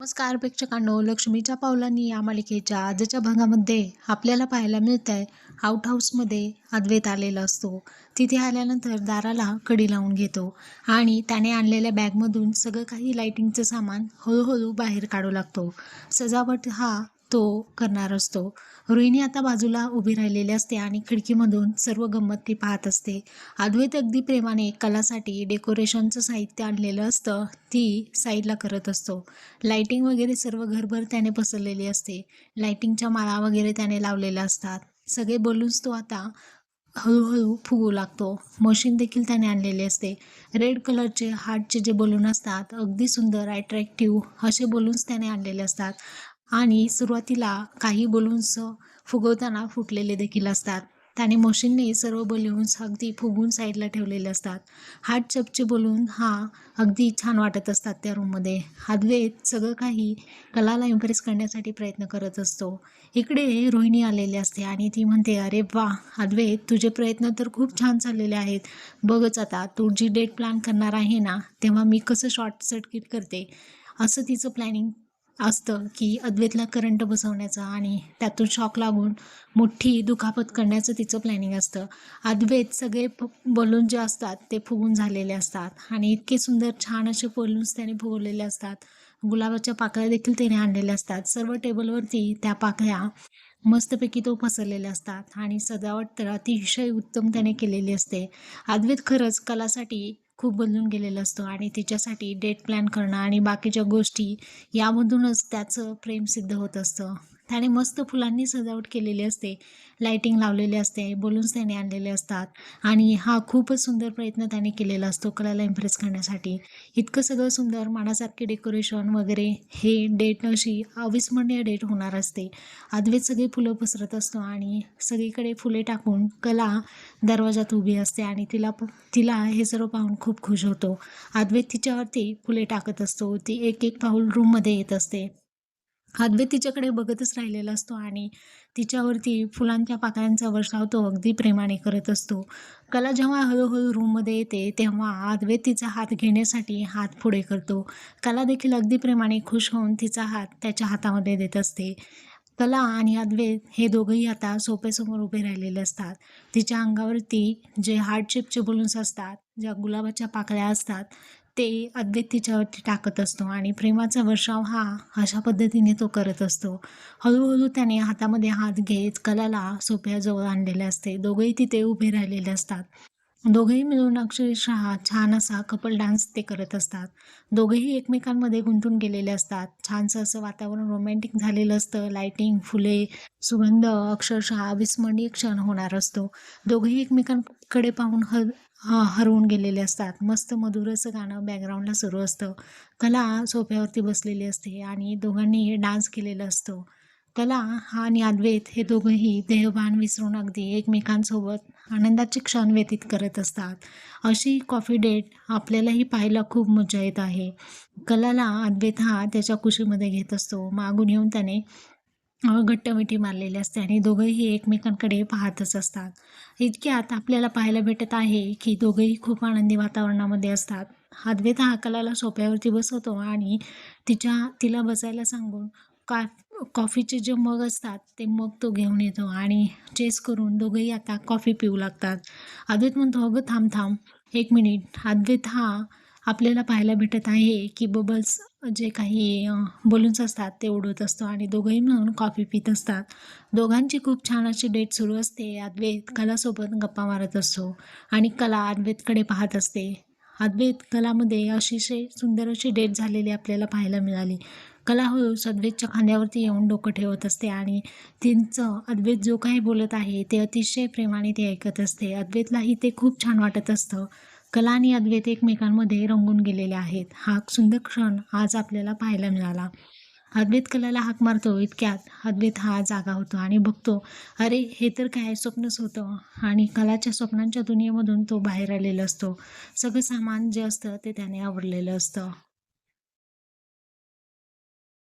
नमस्कार प्रेक्षकांनो. लक्ष्मीच्या पावलांनी या मालिकेच्या आजच्या भागामध्ये आपल्याला पाहायला मिळत आहे आउट हाऊसमध्ये अद्वैत आलेला असतो. तिथे आल्यानंतर दाराला कडी लावून घेतो आणि त्याने आणलेल्या बॅगमधून सगळं काही लाइटिंगचं सामान हळूहळू बाहेर काढू लागतो. सजावट हा तो करणार असतो. रोहिणी आता बाजूला उभी राहिलेली असते आणि खिडकीमधून सर्व गंमत ती पाहत असते. अद्वैत अगदी प्रेमाने कलासाठी डेकोरेशनचं साहित्य आणलेलं असतं ती साईडला करत असतो. लाईटिंग वगैरे सर्व घरभर त्याने पसरलेली असते. लाईटिंगच्या माळा वगैरे त्याने लावलेल्या असतात. सगळे बलून्स तो आता हळूहळू फुगू लागतो. मशीन देखील त्याने आणलेले असते. रेड कलरचे हार्टचे जे बलून असतात अगदी सुंदर अट्रॅक्टिव्ह असे बलून्स त्याने आणलेले असतात. आणि सुरुवातीला काही बलून्स फुगवताना फुटलेले देखील असतात. त्याने मशीनने सर्व बलून्स अगदी फुगून साईडला ठेवलेले असतात. हार्ट चपचे बलून हा अगदी छान वाटत असतात त्या रूममध्ये अद्वैत सगळं काही कलाला इम्प्रेस करण्यासाठी प्रयत्न करत असतो. इकडे रोहिणी आलेली असते आणि ती म्हणते अरे वा अद्वैत तुझे प्रयत्न तर खूप छान चाललेले आहेत. बघच आता तू जी डेट प्लॅन करणार आहे ना तेव्हा मी कसं शॉर्ट सर्किट करते? असं तिचं प्लॅनिंग असतं की अद्वैतला करंट बसवण्याचं आणि त्यातून शॉक लागून मोठी दुखापत करण्याचं तिचं प्लॅनिंग असतं. अद्वैत सगळे फ बलून जे असतात ते फुगून झालेले असतात आणि इतके सुंदर छान असे बलून्स त्याने फुगवलेले असतात. गुलाबाच्या पाकळ्या देखील त्याने आणलेल्या असतात. सर्व टेबलवरती त्या पाकळ्या मस्तपैकी तो पसरलेल्या असतात आणि सजावट तर अतिशय उत्तम त्याने केलेली असते. अद्वैत खरंच कलासाठी खूप बदलून गेलेलं असतं आणि तिच्यासाठी डेट प्लॅन करणं आणि बाकीच्या गोष्टी यामधूनच त्याचं प्रेम सिद्ध होत असतं. त्याने मस्त फुलांनी सजावट केलेली असते. लायटिंग लावलेली असते बलून्स त्याने आणलेले असतात. आणि हा खूपच सुंदर प्रयत्न त्याने केलेला असतो कलाला इम्प्रेस करण्यासाठी. इतकं सगळं सुंदर मानासारखे डेकोरेशन वगैरे हे डेट अशी अविस्मरणीय डेट होणार असते. अद्वैत सगळे फुलं पसरत असतो आणि सगळीकडे फुले टाकून कला दरवाजात उभी असते आणि तिला तिला हे सर्व पाहून खूप खुश होतो. अद्वैत तिच्यावरती फुले टाकत असतो. ती एक एक पाऊल रूममध्ये येत असते. अद्वैत तिच्याकडे बघतच राहिलेला असतो आणि तिच्यावरती फुलांच्या पाकळ्यांचा वर्षाव तो अगदी प्रेमाने करत असतो. कला जेव्हा हळूहळू रूममध्ये येते तेव्हा अद्वैत तिचा हात घेण्यासाठी हात पुढे करतो. कला देखील अगदी प्रेमाने खुश होऊन तिचा हात त्याच्या हातामध्ये देत असते. कला आणि अद्वैत हे दोघंही आता सोप्यासमोर उभे राहिलेले असतात. तिच्या अंगावरती जे हार्डशेपचे बलून्स असतात ज्या गुलाबाच्या पाकळ्या असतात ते अद्वैत तिच्यावरती टाकत असतो आणि प्रेमाचा वर्षाव हा अशा पद्धतीने तो करत असतो. हळूहळू त्याने हातामध्ये हात घेत कलाला सोप्याजवळ आणलेले असते. दोघंही तिथे उभे राहिलेले असतात. दोघेही मिळून अक्षरशः छान असा कपल डान्स ते करत असतात. दोघेही एकमेकांमध्ये गुंतून गेलेले असतात. छानसं असं वातावरण रोमॅन्टिक झालेलं असतं. लाइटिंग फुले सुगंध अक्षरशः अविस्मरणीय क्षण होणार असतो. दोघेही एकमेकांकडे पाहून ह हरवून गेलेले असतात. मस्त मधुर असं गाणं बॅकग्राऊंडला सुरू असतं. कला सोफ्यावरती बसलेली असते आणि दोघांनी डान्स केलेला असतो. कला हा आणि अद्वैत हे दोघंही देहभान विसरून अगदी एकमेकांसोबत आनंदाचे क्षण व्यतीत करत असतात. अशी कॉफी डेट आपल्यालाही पाहायला खूप मजा येत आहे. कलाला अद्वैत हा त्याच्या खुशीमध्ये घेत असतो. मागून येऊन त्याने घट्ट मिठी मारलेली असते आणि दोघंही एकमेकांकडे पाहतच असतात. इतक्यात आपल्याला पाहायला भेटत आहे की दोघंही खूप आनंदी वातावरणामध्ये असतात. अद्वैत हा कलाला सोप्यावरती बसवतो आणि तिच्या तिला बसायला सांगून का कॉफीचे जे मग असतात ते मग तो घेऊन येतो आणि चेस करून दोघंही आता कॉफी पिऊ लागतात. अद्वैत म्हणतो अगं थांब थांब. एक मिनिट अद्वैत हा आपल्याला पाहायला भेटत आहे की बबल्स जे काही बलून्स असतात ते उडवत असतो आणि दोघंही मिळून कॉफी पित असतात. दोघांची खूप छान अशी डेट सुरू असते. अद्वैत कलासोबत गप्पा मारत असतो आणि कला अद्वैतकडे पाहत असते. अद्वैत कलामध्ये अतिशय सुंदर अशी डेट झालेली आपल्याला पाहायला मिळाली. कला हो, हळू अद्वैतच्या खांद्यावरती येऊन डोकं ठेवत असते आणि तिचं अद्वैत जो काही बोलत आहे ते अतिशय प्रेमाने ते ऐकत असते. अद्वैतलाही ते खूप छान वाटत असतं. कला आणि अद्वैत एकमेकांमध्ये रंगून गेलेले आहेत. हा सुंदर क्षण आज आपल्याला पाहायला मिळाला. अद्वैत कलाला हाक मारतो इतक्यात. अद्वैत हा जागा होतो आणि बघतो अरे हे तर काय स्वप्नच होतं. आणि कलाच्या स्वप्नांच्या दुनियेमधून तो बाहेर आलेला असतो. सगळं सामान जे असतं ते त्याने आवडलेलं असतं.